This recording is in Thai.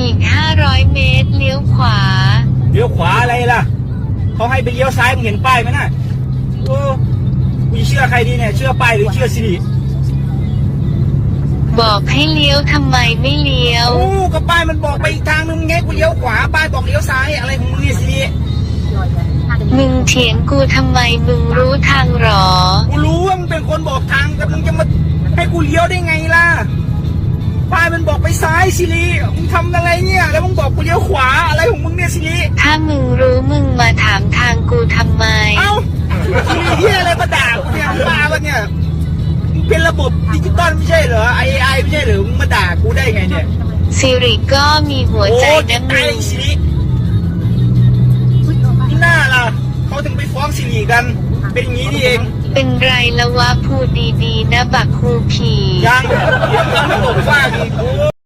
อีก 500 เมตร เลี้ยวขวา เลี้ยวขวาอะไรล่ะ เขาให้ไปเลี้ยวซ้ายมึงเห็นป้ายไหมน่ะโอ้กูจะเชื่อใครดีเนี่ย เชื่อป้ายหรือเชื่อสิริบอกให้เลี้ยวทำไมไม่เลี้ยว โอ้ก็ป้ายมันบอกไปอีกทางนึงไงกูเลี้ยวขวา ป้ายบอกเลี้ยวซ้ายอะไรของมึงเนี่ยสิริมึงเถียงกูทำไมมึงรู้ทางหรอ กูรู้ว่ามึงเป็นคนบอกทางแต่มึงจะมาให้กูเลี้ยวได้ไงล่ะ ซ้ายสิริมึงทำอะไรเนี่ย แล้วมึงบอกกูเลี้ยวขวาอะไรของมึงเนี่ยสิริถ้ามึงรู้มึงมาถามทางกูทำไม เอ้าสิริเหียอะไรมาด่ากูเนี่ยมึงบ้าปะเนี่ยมึงเป็นระบบดิจิตอลไม่ใช่เหรอไอไอไม่ใช่เหรอมึงมาด่ากูได้ไงเนี่ยสิริก็มีหัวใจโอ้นะตามึยงสิรินี่หน้าล่ะเขาถึงไปฟ้องสิริกัน เป็นอย่างนี้นี่เองเป็นไรละวะพูดดีๆ นะบักครูผียังยังไม่ตกฟากอีกโอ้